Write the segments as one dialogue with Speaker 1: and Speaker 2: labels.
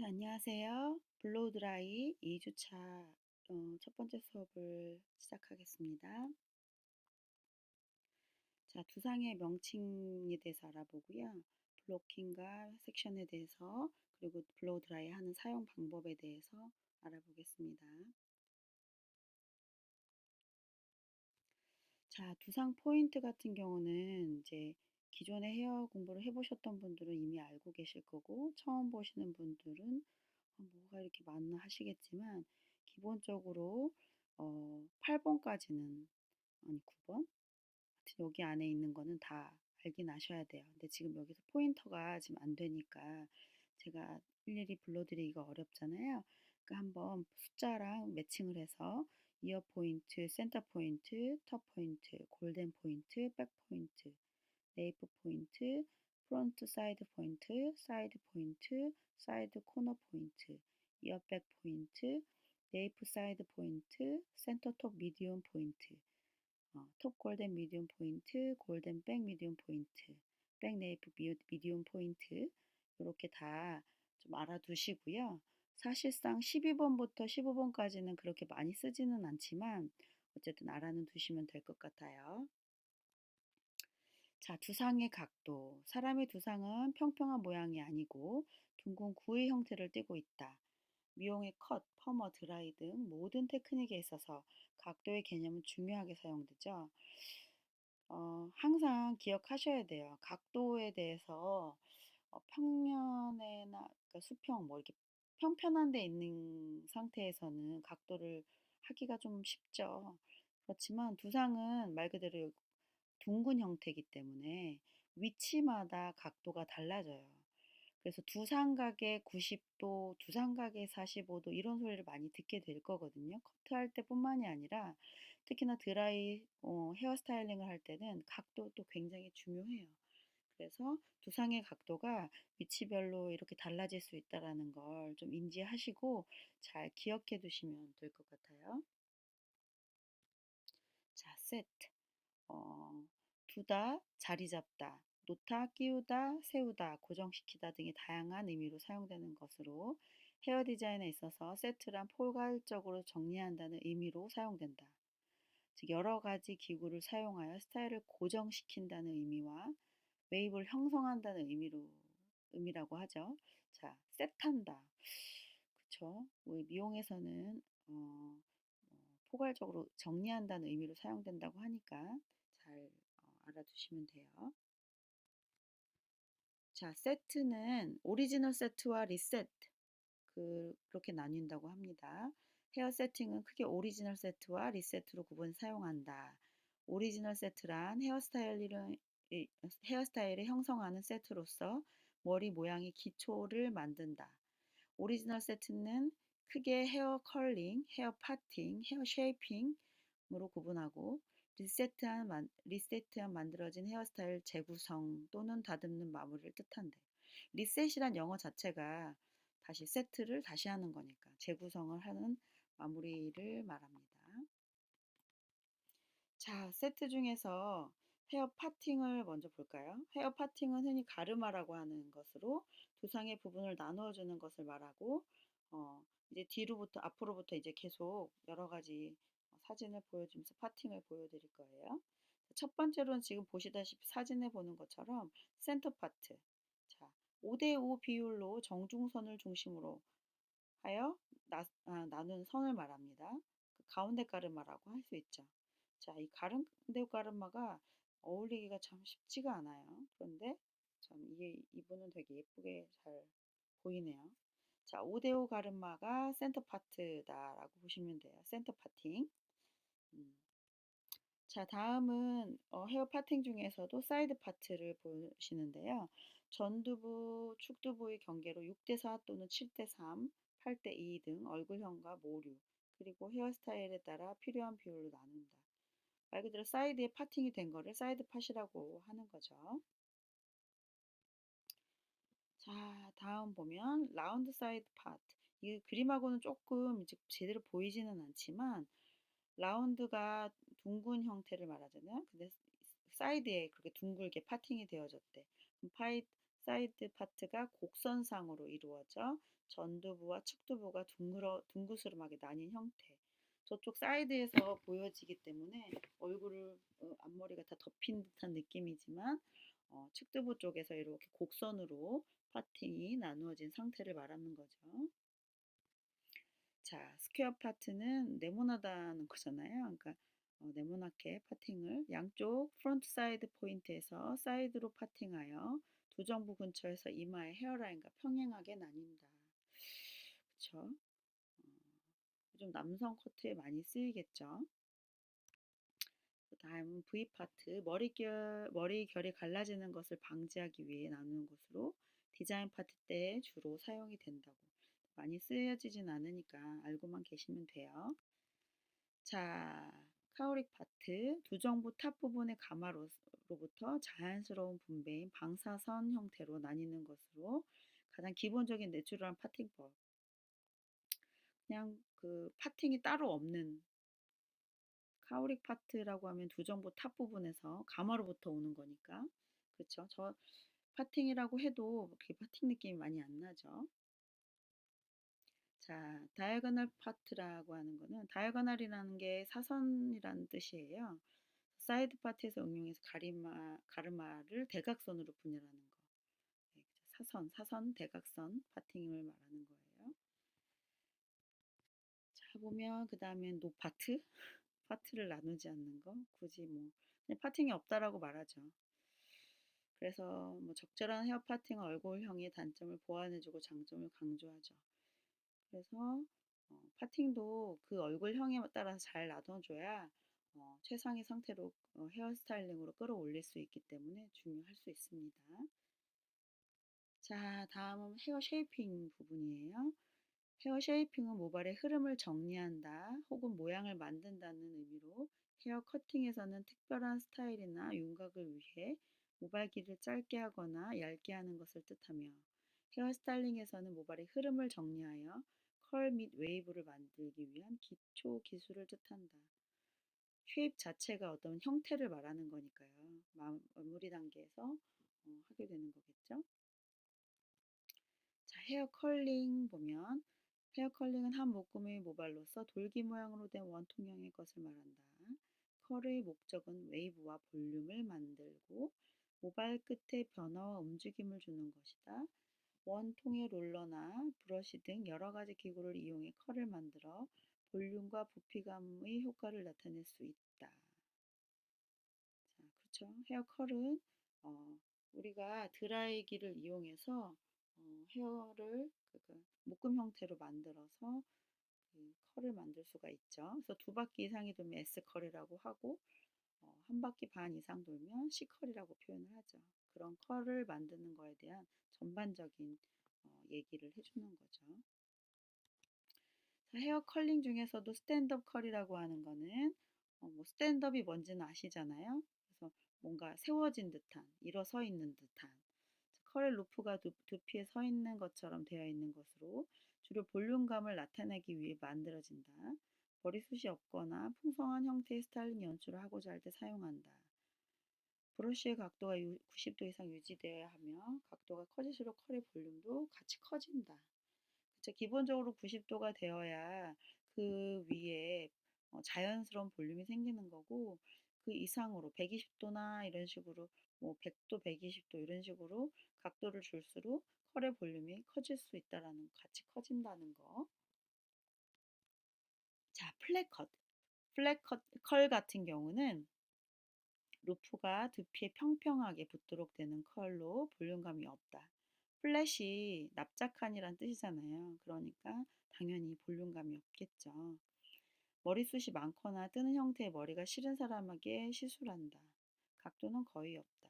Speaker 1: 자, 안녕하세요. 블로우 드라이 2주차 어, 첫 번째 수업을 시작하겠습니다. 자, 두상의 명칭에 대해서 알아보고요. 블로킹과 섹션에 대해서 그리고 블로우 드라이 하는 사용 방법에 대해서 알아보겠습니다. 자, 두상 포인트 같은 경우는 이제 기존에 헤어 공부를 해보셨던 분들은 이미 알고 계실 거고 처음 보시는 분들은 어, 뭐가 이렇게 많나 하시겠지만 기본적으로 어, 8번까지는 아니 9번 여기 안에 있는 거는 다 알긴 아셔야 돼요. 근데 지금 여기서 포인터가 지금 안 되니까 제가 일일이 불러드리기가 어렵잖아요. 그러니까 한번 숫자랑 매칭을 해서 이어 포인트, 센터 포인트, 톱 포인트, 골덴 포인트, 백 포인트, 네이프 포인트, 프론트 사이드 포인트, 사이드 포인트, 사이드 코너 포인트, 이어 백 포인트, 네이프 사이드 포인트, 센터 톱 미디움 포인트, 어, 톱 골덴 미디움 포인트, 골덴 백 미디움 포인트, 백 네이프 미디움 포인트 이렇게 다 좀 알아두시고요. 사실상 12번부터 15번까지는 그렇게 많이 쓰지는 않지만 어쨌든 알아는 두시면 될 것 같아요. 자, 두상의 각도. 사람의 두상은 평평한 모양이 아니고 둥근 구의 형태를 띠고 있다. 미용의 컷, 퍼머, 드라이 등 모든 테크닉에 있어서 각도의 개념은 중요하게 사용되죠. 어, 항상 기억하셔야 돼요. 각도에 대해서 어, 평면이나 그러니까 수평 뭐 이렇게 평편한 데 있는 상태에서는 각도를 하기가 좀 쉽죠. 그렇지만 두상은 말 그대로 둥근 형태이기 때문에 위치마다 각도가 달라져요. 그래서 두상각의 90도, 두상각의 45도 이런 소리를 많이 듣게 될 거거든요. 커트할 때뿐만이 아니라 특히나 드라이 어, 헤어 스타일링을 할 때는 각도도 굉장히 중요해요. 그래서 두상의 각도가 위치별로 이렇게 달라질 수 있다는 걸 좀 인지하시고 잘 기억해 두시면 될 것 같아요. 자, 세트. 어, 두다, 자리 잡다, 놓다, 끼우다, 세우다, 고정시키다 등의 다양한 의미로 사용되는 것으로 헤어 디자인에 있어서 세트란 포괄적으로 정리한다는 의미로 사용된다. 즉 여러 가지 기구를 사용하여 스타일을 고정시킨다는 의미와 웨이브를 형성한다는 의미로 의미라고 하죠. 자, 셋한다. 그쵸? 우리 미용에서는 어, 어, 포괄적으로 정리한다는 의미로 사용된다고 하니까 잘 어, 알아두시면 돼요. 자, 세트는 오리지널 세트와 리세트 그, 그렇게 나뉜다고 합니다. 헤어 세팅은 크게 오리지널 세트와 리세트로 구분 사용한다. 오리지널 세트란 헤어스타일을 형성하는 세트로서 머리 모양의 기초를 만든다. 오리지널 세트는 크게 헤어 컬링, 헤어 파팅, 헤어 쉐이핑으로 구분하고 리세트한, 만, 리세트한 만들어진 헤어스타일 재구성 또는 다듬는 마무리를 뜻한대. 리셋이란 영어 자체가 다시 세트를 다시 하는 거니까 재구성을 하는 마무리를 말합니다. 자, 세트 중에서 헤어 파팅을 먼저 볼까요? 헤어 파팅은 흔히 가르마라고 하는 것으로 두상의 부분을 나누어주는 것을 말하고 어, 이제 뒤로부터 앞으로부터 이제 계속 여러 가지 사진을 보여주면서 파팅을 보여드릴 거예요. 첫 번째로는 지금 보시다시피 사진에 보는 것처럼 센터 파트. 자, 5대5 비율로 정중선을 중심으로 하여 나, 아, 나눈 선을 말합니다. 그 가운데 가르마라고 할 수 있죠. 자, 이 가운데 가르마가 어울리기가 참 쉽지가 않아요. 그런데 참 이게 이분은 되게 예쁘게 잘 보이네요. 자, 5대5 가르마가 센터 파트다라고 보시면 돼요. 센터 파팅. 음. 자, 다음은 어, 헤어 파팅 중에서도 사이드 파트를 보시는데요. 전두부, 축두부의 경계로 6대4 또는 7대3, 8대2 등 얼굴형과 모류, 그리고 헤어스타일에 따라 필요한 비율로 나눈다. 말 그대로 사이드에 파팅이 된 거를 사이드 팟이라고 하는 거죠. 자, 다음 보면 라운드 사이드 파트. 이 그림하고는 조금 제대로 보이지는 않지만 라운드가 둥근 형태를 말하잖아요. 근데 사이드에 그렇게 둥글게 파팅이 되어졌대. 파이, 사이드 파트가 곡선상으로 이루어져 전두부와 측두부가 둥그러, 둥그스름하게 나뉜 형태. 저쪽 사이드에서 보여지기 때문에 얼굴을 어, 앞머리가 다 덮인 듯한 느낌이지만 어, 측두부 쪽에서 이렇게 곡선으로 파팅이 나누어진 상태를 말하는 거죠. 자, 스퀘어 파트는 네모나다는 거잖아요. 그러니까 어, 네모나게 파팅을 양쪽 프론트 사이드 포인트에서 사이드로 파팅하여 두정부 근처에서 이마의 헤어라인과 평행하게 나뉜다. 그쵸? 어, 좀 남성 커트에 많이 쓰이겠죠. 그 다음은 V 파트, 머리결, 머리결이 갈라지는 것을 방지하기 위해 나누는 것으로 디자인 파트 때 주로 사용이 된다고. 많이 쓰여지진 않으니까 알고만 계시면 돼요. 자, 카우릭 파트, 두 정부 탑 부분의 가마로부터 자연스러운 분배인 방사선 형태로 나뉘는 것으로 가장 기본적인 내추럴한 파팅법. 그냥 그 파팅이 따로 없는 카우릭 파트라고 하면 두 정부 탑 부분에서 가마로부터 오는 거니까 그렇죠. 저 파팅이라고 해도 그렇게 파팅 느낌이 많이 안 나죠. 자, 다이어고널 파트라고 하는 거는 다이어고널이라는 게 사선이라는 뜻이에요. 사이드 파트에서 응용해서 가리마, 가르마를 대각선으로 분열하는 거. 네, 사선, 사선, 대각선 파팅을 말하는 거예요. 자, 보면 그 다음엔 노 파트. 파트를 나누지 않는 거. 굳이 뭐 파팅이 없다라고 말하죠. 그래서 뭐 적절한 헤어 파팅은 얼굴형의 단점을 보완해주고 장점을 강조하죠. 그래서 어, 파팅도 그 얼굴형에 따라서 잘 놔둬줘야 어, 최상의 상태로 어, 헤어스타일링으로 끌어올릴 수 있기 때문에 중요할 수 있습니다. 자, 다음은 헤어 쉐이핑 부분이에요. 헤어 쉐이핑은 모발의 흐름을 정리한다 혹은 모양을 만든다는 의미로 헤어 커팅에서는 특별한 스타일이나 윤곽을 위해 모발 길이를 짧게 하거나 얇게 하는 것을 뜻하며 헤어 스타일링에서는 모발의 흐름을 정리하여 컬 및 웨이브를 만들기 위한 기초 기술을 뜻한다. 쉐입 자체가 어떤 형태를 말하는 거니까요. 마무리 단계에서 어, 하게 되는 거겠죠. 자, 헤어 컬링 보면 헤어 컬링은 한 묶음의 모발로서 돌기 모양으로 된 원통형의 것을 말한다. 컬의 목적은 웨이브와 볼륨을 만들고 모발 끝에 변화와 움직임을 주는 것이다. 원통의 롤러나 브러쉬 등 여러 가지 기구를 이용해 컬을 만들어 볼륨과 부피감의 효과를 나타낼 수 있다. 자, 그렇죠. 헤어 컬은 어, 우리가 드라이기를 이용해서 어, 헤어를 그 묶음 형태로 만들어서 그 컬을 만들 수가 있죠. 그래서 두 바퀴 이상이 돌면 S 컬이라고 하고 어, 한 바퀴 반 이상 돌면 C 컬이라고 표현을 하죠. 그런 컬을 만드는 거에 대한 전반적인 어, 얘기를 해주는 거죠. 헤어 컬링 중에서도 스탠드업 컬이라고 하는 거는 어, 뭐 스탠드업이 뭔지는 아시잖아요. 그래서 뭔가 세워진 듯한, 일어서 있는 듯한 컬의 루프가 두, 두피에 서 있는 것처럼 되어 있는 것으로 주로 볼륨감을 나타내기 위해 만들어진다. 머리숱이 없거나 풍성한 형태의 스타일링 연출을 하고자 할 때 사용한다. 브러쉬의 각도가 90도 이상 유지되어야 하며 각도가 커질수록 컬의 볼륨도 같이 커진다. 그쵸? 기본적으로 90도가 되어야 그 위에 어, 자연스러운 볼륨이 생기는 거고 그 이상으로 120도나 이런 식으로 뭐 100도, 120도 이런 식으로 각도를 줄수록 컬의 볼륨이 커질 수 있다라는 같이 커진다는 거. 자, 플랫 컷. 플랫 컷 컬 같은 경우는 루프가 두피에 평평하게 붙도록 되는 컬로 볼륨감이 없다. 플랫이 납작한이란 뜻이잖아요. 그러니까 당연히 볼륨감이 없겠죠. 머리숱이 많거나 뜨는 형태의 머리가 싫은 사람에게 시술한다. 각도는 거의 없다.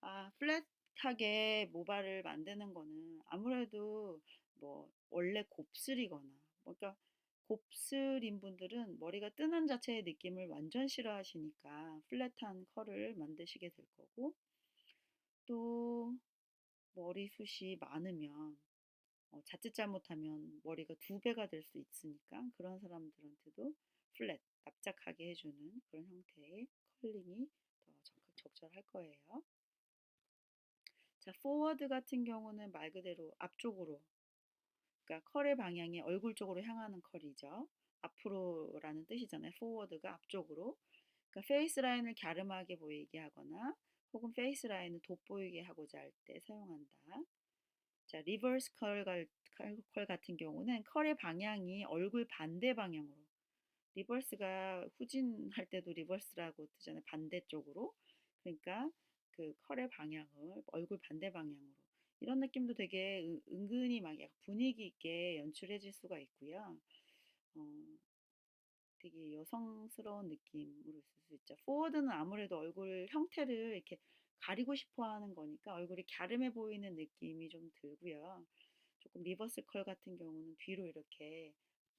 Speaker 1: 아, 플랫하게 모발을 만드는 거는 아무래도 뭐 원래 곱슬이거나 뭐 그러니까 곱슬인 분들은 머리가 뜨는 자체의 느낌을 완전 싫어하시니까 플랫한 컬을 만드시게 될 거고 또 머리숱이 많으면 어, 자칫 잘못하면 머리가 두 배가 될 수 있으니까 그런 사람들한테도 플랫, 납작하게 해주는 그런 형태의 컬링이 더 적절할 거예요. 자, forward 같은 경우는 말 그대로 앞쪽으로, 그러니까 컬의 방향이 얼굴 쪽으로 향하는 컬이죠. 앞으로라는 뜻이잖아요. forward가 앞쪽으로. 그러니까 페이스 라인을 갸름하게 보이게 하거나 혹은 페이스 라인을 돋보이게 하고자 할 때 사용한다. 자, 리버스 컬, 컬 같은 경우는 컬의 방향이 얼굴 반대 방향으로. 리버스가 후진할 때도 리버스라고 뜨잖아요. 반대쪽으로. 그러니까 그 컬의 방향을 얼굴 반대 방향으로. 이런 느낌도 되게 은근히 막 분위기 있게 연출해질 수가 있고요. 어, 되게 여성스러운 느낌으로 있을 수 있죠. 포워드는 아무래도 얼굴 형태를 이렇게 가리고 싶어 하는 거니까 얼굴이 갸름해 보이는 느낌이 좀 들고요. 조금 리버스 컬 같은 경우는 뒤로 이렇게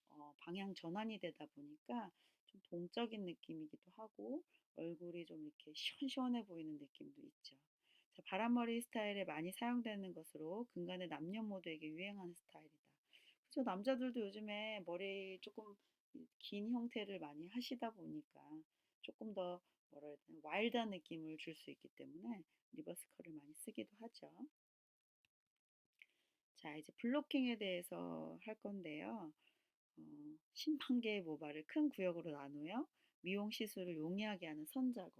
Speaker 1: 어, 방향 전환이 되다 보니까 좀 동적인 느낌이기도 하고 얼굴이 좀 이렇게 시원시원해 보이는 느낌도 있죠. 자, 바람머리 스타일에 많이 사용되는 것으로 근간의 남녀 모두에게 유행하는 스타일이다. 그래서 남자들도 요즘에 머리 조금 긴 형태를 많이 하시다 보니까 조금 더 뭐라 해야 와일드한 느낌을 줄 수 있기 때문에 리버스 컬을 많이 쓰기도 하죠. 자 이제 블로킹에 대해서 할 건데요. 어, 10만 개의 모발을 큰 구역으로 나누어 미용 시술을 용이하게 하는 선 작업.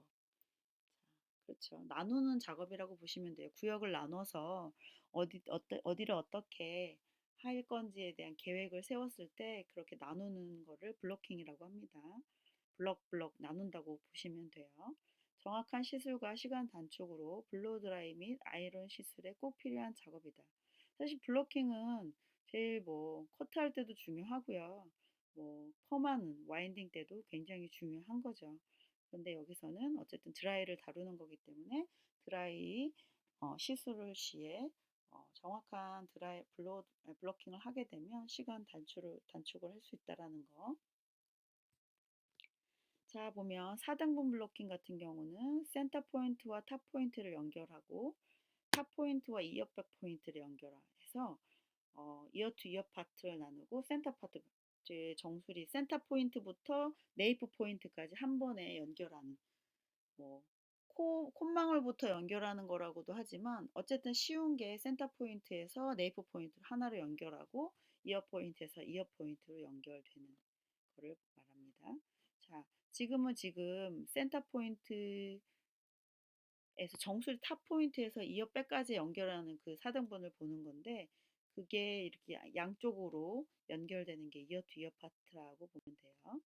Speaker 1: 자, 그렇죠. 나누는 작업이라고 보시면 돼요. 구역을 나눠서 어디 어떠, 어디를 어떻게 할 건지에 대한 계획을 세웠을 때 그렇게 나누는 거를 블로킹이라고 합니다. 블럭 블럭 나눈다고 보시면 돼요. 정확한 시술과 시간 단축으로 블로드라이 및 아이론 시술에 꼭 필요한 작업이다. 사실 블로킹은 제일 뭐 커트할 때도 중요하고요. 뭐 펌하는 와인딩 때도 굉장히 중요한 거죠. 그런데 여기서는 어쨌든 드라이를 다루는 거기 때문에 드라이 어, 시술을 시에 어, 정확한 드라이 블로, 블로킹을 하게 되면 시간 단축을, 단축을 할 수 있다라는 거. 자 보면 4등분 블로킹 같은 경우는 센터 포인트와 탑 포인트를 연결하고 탑 포인트와 이어백 포인트를 연결해서 어, 이어 투 이어 파트를 나누고 센터 파트 제 정수리 센터 포인트부터 네이프 포인트까지 한 번에 연결하는 뭐 코, 콧망울부터 연결하는 거라고도 하지만 어쨌든 쉬운 게 센터 포인트에서 네이프 포인트를 하나로 연결하고 이어 포인트에서 이어 포인트로 연결되는 거를 말합니다. 자, 지금은 지금 센터 포인트 에서 정수리 탑 포인트에서 이어 백까지 연결하는 그 4등분을 보는 건데 그게 이렇게 양쪽으로 연결되는 게 이어 투 이어 파트라고 보면 돼요.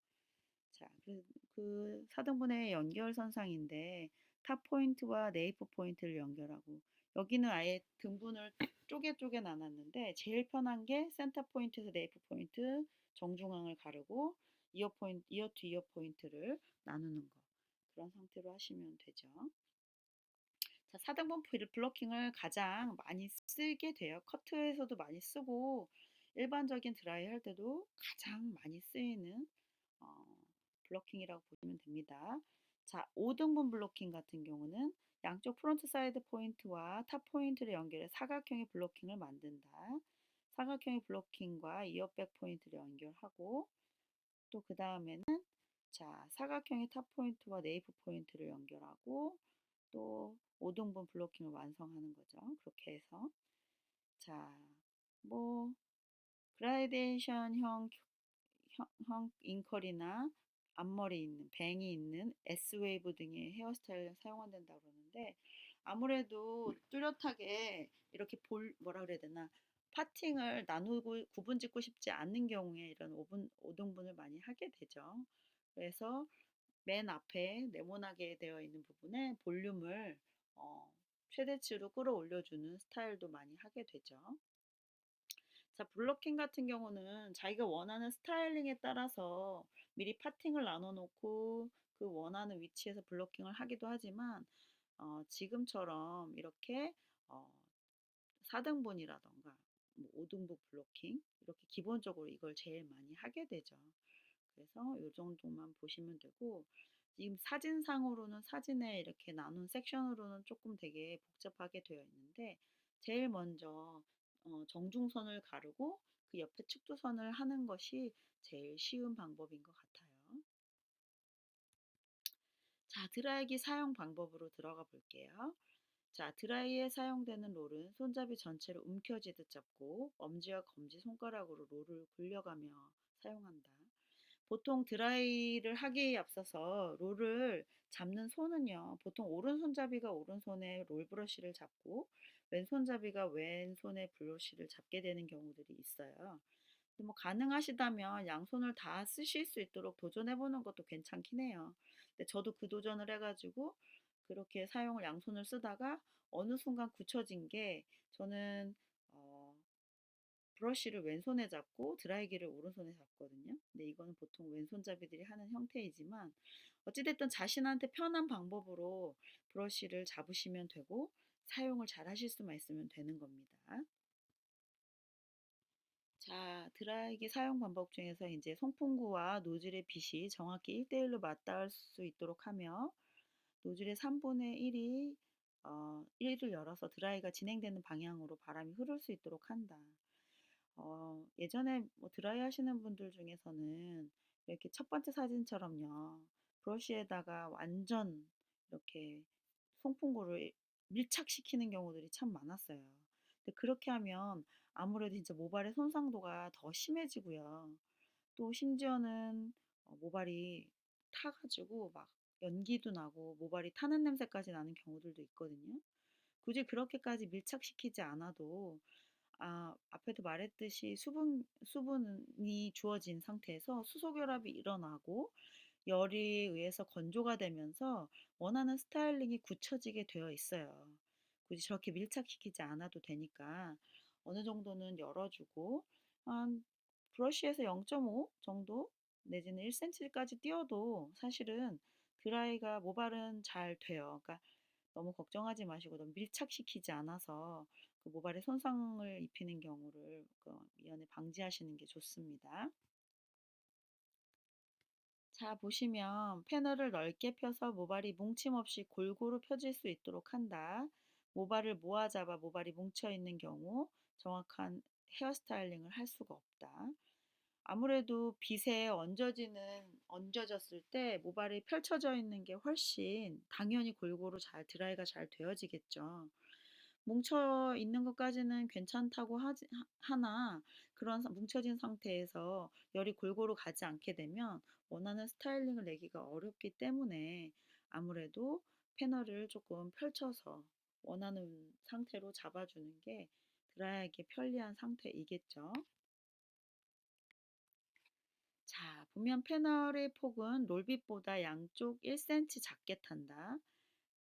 Speaker 1: 자, 그, 그 4등분의 연결선상인데 탑 포인트와 네이프 포인트를 연결하고 여기는 아예 등분을 쪼개 쪼개 나눴는데 제일 편한 게 센터 포인트에서 네이프 포인트 정중앙을 가르고 이어 포인트, 이어 투 이어 포인트를 나누는 거 그런 상태로 하시면 되죠. 자, 4등분 블로킹을 가장 많이 쓰게 돼요. 커트에서도 많이 쓰고 일반적인 드라이 할 때도 가장 많이 쓰이는 어, 블로킹이라고 보시면 됩니다. 자, 5등분 블로킹 같은 경우는 양쪽 프론트 사이드 포인트와 탑 포인트를 연결해 사각형의 블로킹을 만든다. 사각형의 블로킹과 이어백 포인트를 연결하고 또 그 다음에는 자 사각형의 탑 포인트와 네이프 포인트를 연결하고 또 5등분 블로킹을 완성하는 거죠. 그렇게 해서 자 뭐 그라데이션형 형, 형 인컬이나 앞머리 있는 뱅이 있는 S웨이브 등의 헤어스타일을 사용한다고 그러는데 아무래도 뚜렷하게 이렇게 볼 뭐라 그래야 되나 파팅을 나누고 구분 짓고 싶지 않는 경우에 이런 5분, 5등분을 많이 하게 되죠. 그래서 맨 앞에 네모나게 되어 있는 부분에 볼륨을 어, 최대치로 끌어올려주는 스타일도 많이 하게 되죠. 자, 블로킹 같은 경우는 자기가 원하는 스타일링에 따라서 미리 파팅을 나눠 놓고 그 원하는 위치에서 블로킹을 하기도 하지만 어, 지금처럼 이렇게 어, 4등분이라던가 뭐 5등분 블로킹 이렇게 기본적으로 이걸 제일 많이 하게 되죠. 그래서 이 정도만 보시면 되고 지금 사진상으로는 사진에 이렇게 나눈 섹션으로는 조금 되게 복잡하게 되어 있는데 제일 먼저 어, 정중선을 가르고 그 옆에 축두선을 하는 것이 제일 쉬운 방법인 것 같아요. 자, 드라이기 사용 방법으로 들어가 볼게요. 자, 드라이에 사용되는 롤은 손잡이 전체를 움켜쥐듯 잡고 엄지와 검지 손가락으로 롤을 굴려가며 사용한다. 보통 드라이를 하기에 앞서서 롤을 잡는 손은요, 보통 오른손잡이가 오른손에 롤 브러쉬를 잡고 왼손잡이가 왼손에 브러쉬를 잡게 되는 경우들이 있어요. 근데 뭐 가능하시다면 양손을 다 쓰실 수 있도록 도전해 보는 것도 괜찮긴 해요. 근데 저도 그 도전을 해 가지고 그렇게 사용을 양손을 쓰다가 어느 순간 굳혀진 게 저는 어, 브러쉬를 왼손에 잡고 드라이기를 오른손에 잡거든요. 근데 이거는 보통 왼손잡이들이 하는 형태이지만 어찌됐든 자신한테 편한 방법으로 브러쉬를 잡으시면 되고 사용을 잘 하실 수만 있으면 되는 겁니다. 자, 드라이기 사용 방법 중에서 이제 송풍구와 노즐의 빛이 정확히 1대1로 맞닿을 수 있도록 하며 노즐의 3분의 1이 어, 1을 열어서 드라이가 진행되는 방향으로 바람이 흐를 수 있도록 한다. 어, 예전에 뭐 드라이 하시는 분들 중에서는 이렇게 첫 번째 사진처럼요. 브러쉬에다가 완전 이렇게 송풍구를 밀착시키는 경우들이 참 많았어요. 근데 그렇게 하면 아무래도 진짜 모발의 손상도가 더 심해지고요. 또 심지어는 어, 모발이 타가지고 막 연기도 나고 모발이 타는 냄새까지 나는 경우들도 있거든요. 굳이 그렇게까지 밀착시키지 않아도 아, 앞에도 말했듯이 수분, 수분이 주어진 상태에서 수소결합이 일어나고 열에 의해서 건조가 되면서 원하는 스타일링이 굳혀지게 되어 있어요. 굳이 저렇게 밀착시키지 않아도 되니까 어느 정도는 열어주고 한 브러쉬에서 0.5 정도 내지는 1cm까지 띄워도 사실은 드라이가 모발은 잘 돼요. 그러니까 너무 걱정하지 마시고 너무 밀착시키지 않아서 그 모발에 손상을 입히는 경우를 그 미연에 방지하시는 게 좋습니다. 자, 보시면 패널을 넓게 펴서 모발이 뭉침 없이 골고루 펴질 수 있도록 한다. 모발을 모아 잡아 모발이 뭉쳐 있는 경우 정확한 헤어스타일링을 할 수가 없다. 아무래도 빛에 얹어지는 얹어졌을 때 모발이 펼쳐져 있는 게 훨씬 당연히 골고루 잘 드라이가 잘 되어지겠죠. 뭉쳐 있는 것까지는 괜찮다고 하지, 하나 그런 뭉쳐진 상태에서 열이 골고루 가지 않게 되면 원하는 스타일링을 내기가 어렵기 때문에 아무래도 패널을 조금 펼쳐서 원하는 상태로 잡아주는 게 드라이하기 편리한 상태이겠죠. 자, 보면 패널의 폭은 롤빗보다 양쪽 1cm 작게 탄다.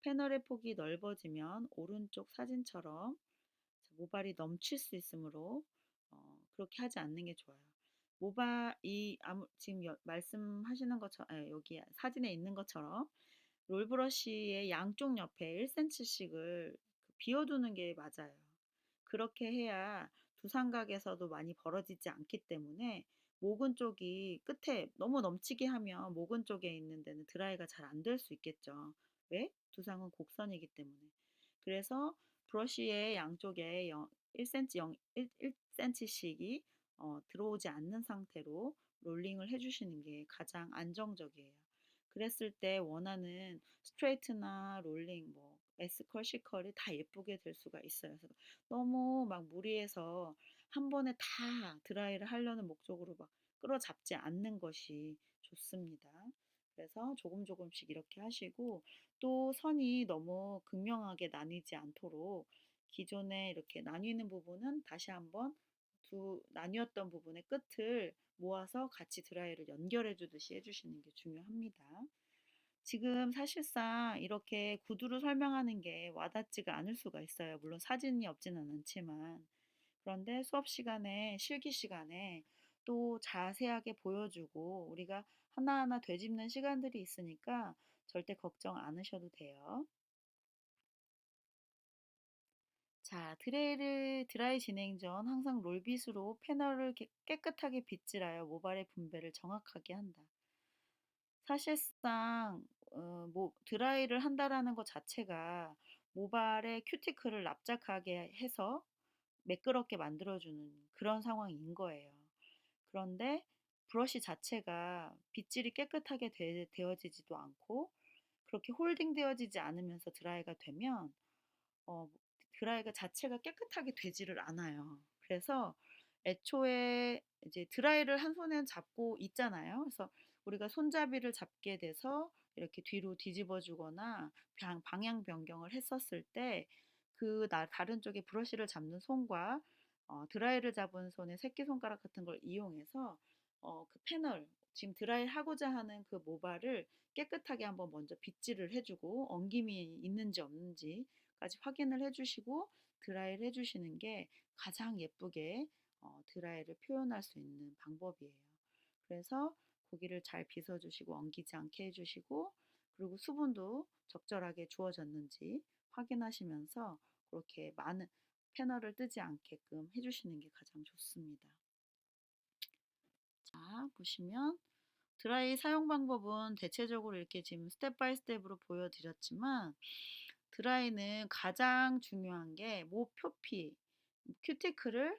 Speaker 1: 패널의 폭이 넓어지면 오른쪽 사진처럼 모발이 넘칠 수 있으므로 어, 그렇게 하지 않는 게 좋아요. 모발 이 아무, 지금 여, 말씀하시는 것처럼 아, 여기 사진에 있는 것처럼 롤브러쉬의 양쪽 옆에 1cm씩을 그 비워두는 게 맞아요. 그렇게 해야 두상각에서도 많이 벌어지지 않기 때문에 모근 쪽이 끝에 너무 넘치게 하면 모근 쪽에 있는 데는 드라이가 잘 안 될 수 있겠죠. 왜? 두상은 곡선이기 때문에. 그래서 브러쉬의 양쪽에 1cm, 0, 1, 1cm씩이 어, 들어오지 않는 상태로 롤링을 해주시는 게 가장 안정적이에요. 그랬을 때 원하는 스트레이트나 롤링, 뭐 S컬, C컬이 다 예쁘게 될 수가 있어요. 그래서 너무 막 무리해서 한 번에 다 드라이를 하려는 목적으로 막 끌어잡지 않는 것이 좋습니다. 그래서 조금 조금씩 이렇게 하시고 또 선이 너무 극명하게 나뉘지 않도록 기존에 이렇게 나뉘는 부분은 다시 한번 두 나뉘었던 부분의 끝을 모아서 같이 드라이를 연결해 주듯이 해주시는 게 중요합니다. 지금 사실상 이렇게 구두로 설명하는 게 와닿지가 않을 수가 있어요. 물론 사진이 없지는 않지만. 그런데 수업 시간에, 실기 시간에 또 자세하게 보여주고 우리가 하나하나 되짚는 시간들이 있으니까 절대 걱정 않으셔도 돼요. 자, 드레이를, 드라이 진행 전 항상 롤빗으로 패널을 깨끗하게 빗질하여 모발의 분배를 정확하게 한다. 사실상 어, 뭐 드라이를 한다라는 것 자체가 모발에 큐티클을 납작하게 해서 매끄럽게 만들어주는 그런 상황인 거예요. 그런데 브러쉬 자체가 빗질이 깨끗하게 되, 어지지도 않고 그렇게 홀딩 되어지지 않으면서 드라이가 되면 어, 드라이가 자체가 깨끗하게 되지를 않아요. 그래서 애초에 이제 드라이를 한 손에 잡고 있잖아요. 그래서 우리가 손잡이를 잡게 돼서 이렇게 뒤로 뒤집어 주거나 방향 변경을 했었을 때 그 다른 쪽에 브러쉬를 잡는 손과 어, 드라이를 잡은 손의 새끼손가락 같은 걸 이용해서 어, 그 패널 지금 드라이 하고자 하는 그 모발을 깨끗하게 한번 먼저 빗질을 해주고 엉김이 있는지 없는지까지 확인을 해주시고 드라이를 해주시는 게 가장 예쁘게 어, 드라이를 표현할 수 있는 방법이에요. 그래서 고기를 잘 빗어주시고 엉기지 않게 해주시고 그리고 수분도 적절하게 주어졌는지 확인하시면서 그렇게 많은 패널을 뜨지 않게끔 해주시는 게 가장 좋습니다. 자, 보시면 드라이 사용 방법은 대체적으로 이렇게 지금 스텝 바이 스텝으로 보여드렸지만 드라이는 가장 중요한 게 모 표피, 큐티클을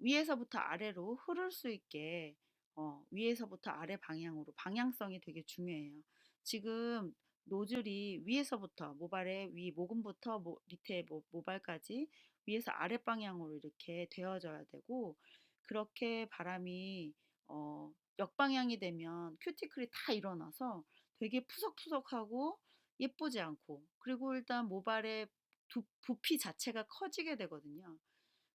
Speaker 1: 위에서부터 아래로 흐를 수 있게 어, 위에서부터 아래 방향으로 방향성이 되게 중요해요. 지금 노즐이 위에서부터 모발의 위 모근부터 모, 밑에 모, 모발까지 위에서 아래 방향으로 이렇게 되어져야 되고 그렇게 바람이 어, 역방향이 되면 큐티클이 다 일어나서 되게 푸석푸석하고 예쁘지 않고 그리고 일단 모발의 두, 부피 자체가 커지게 되거든요.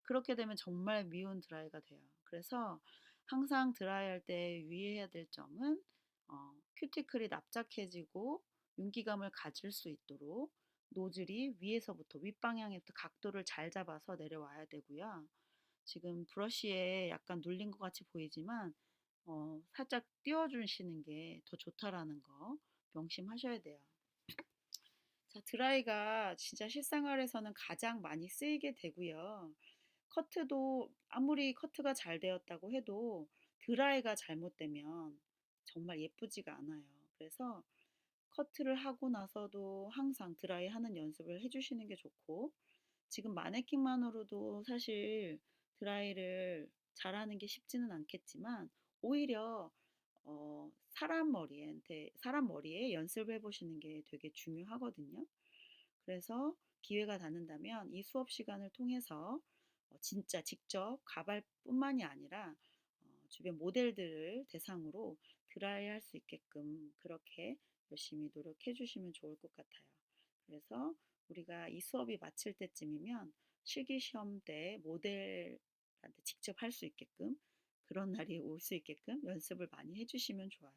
Speaker 1: 그렇게 되면 정말 미운 드라이가 돼요. 그래서 항상 드라이할 때 유의해야 될 점은 어, 큐티클이 납작해지고 윤기감을 가질 수 있도록 노즐이 위에서부터 윗방향에부터 각도를 잘 잡아서 내려와야 되고요. 지금 브러쉬에 약간 눌린 것 같이 보이지만 어, 살짝 띄워주시는 게 더 좋다라는 거 명심하셔야 돼요. 자, 드라이가 진짜 실생활에서는 가장 많이 쓰이게 되고요. 커트도 아무리 커트가 잘 되었다고 해도 드라이가 잘못되면 정말 예쁘지가 않아요. 그래서 커트를 하고 나서도 항상 드라이 하는 연습을 해주시는 게 좋고 지금 마네킹만으로도 사실 드라이를 잘하는 게 쉽지는 않겠지만 오히려 어, 사람 머리한테 사람 머리에 연습해 보시는 게 되게 중요하거든요. 그래서 기회가 닿는다면 이 수업 시간을 통해서 어, 진짜 직접 가발뿐만이 아니라 어, 주변 모델들을 대상으로 드라이 할 수 있게끔 그렇게 열심히 노력해 주시면 좋을 것 같아요. 그래서 우리가 이 수업이 마칠 때쯤이면 실기시험 때 모델 한테 직접 할 수 있게끔 그런 날이 올 수 있게끔 연습을 많이 해주시면 좋아요.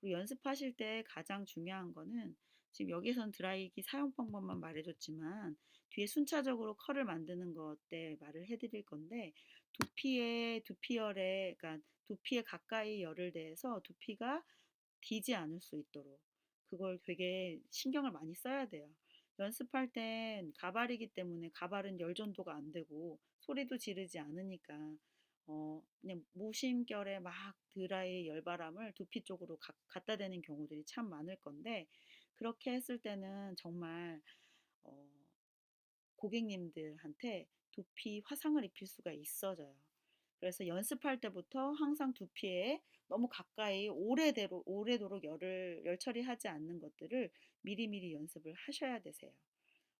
Speaker 1: 그리고 연습하실 때 가장 중요한 거는 지금 여기선 드라이기 사용 방법만 말해줬지만 뒤에 순차적으로 컬을 만드는 것 때 말을 해드릴 건데 두피에 두피열에 그러니까 두피에 가까이 열을 대해서 두피가 디지 않을 수 있도록 그걸 되게 신경을 많이 써야 돼요. 연습할 땐 가발이기 때문에 가발은 열 전도가 안 되고 소리도 지르지 않으니까 어, 그냥 무심결에 막 드라이 열바람을 두피 쪽으로 가, 갖다 대는 경우들이 참 많을 건데 그렇게 했을 때는 정말 어, 고객님들한테 두피 화상을 입힐 수가 있어져요. 그래서 연습할 때부터 항상 두피에 너무 가까이 오래대로, 오래도록 열을, 열 처리하지 않는 것들을 미리미리 연습을 하셔야 되세요.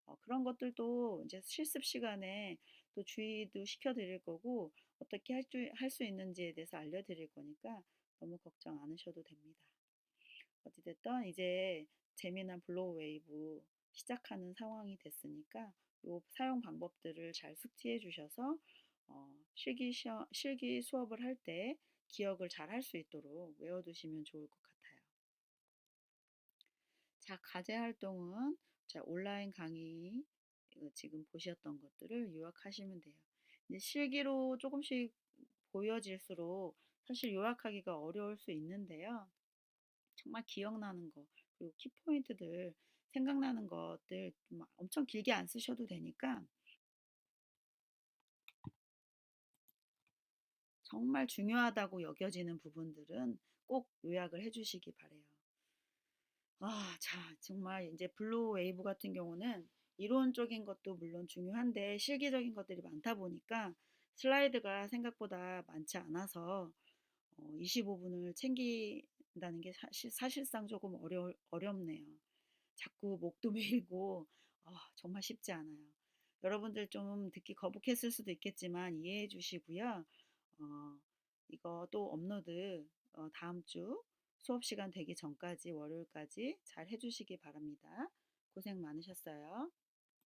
Speaker 1: 어, 그런 것들도 이제 실습 시간에 또 주의도 시켜드릴 거고 어떻게 할수 있는지에 대해서 알려드릴 거니까 너무 걱정 않으셔도 됩니다. 어찌됐든 이제 재미난 블로우 웨이브 시작하는 상황이 됐으니까 요 사용 방법들을 잘 숙지해 주셔서 어, 실기, 시험, 실기 수업을 할때 기억을 잘 할 수 있도록 외워두시면 좋을 것 같아요. 자, 과제 활동은 자, 온라인 강의 지금 보셨던 것들을 요약하시면 돼요. 이제 실기로 조금씩 보여질수록 사실 요약하기가 어려울 수 있는데요. 정말 기억나는 거 그리고 키포인트들 생각나는 것들 엄청 길게 안 쓰셔도 되니까 정말 중요하다고 여겨지는 부분들은 꼭 요약을 해주시기 바래요. 아, 자, 정말 이제 블루 웨이브 같은 경우는 이론적인 것도 물론 중요한데 실기적인 것들이 많다 보니까 슬라이드가 생각보다 많지 않아서 어, 25분을 챙긴다는 게 사실, 사실 상 조금 어려, 어렵네요. 자꾸 목도 메이고 어, 정말 쉽지 않아요. 여러분들 좀 듣기 거북했을 수도 있겠지만 이해해 주시고요. 어, 이거 또 업로드 어, 다음 주 수업 시간 되기 전까지 월요일까지 잘 해주시기 바랍니다. 고생 많으셨어요.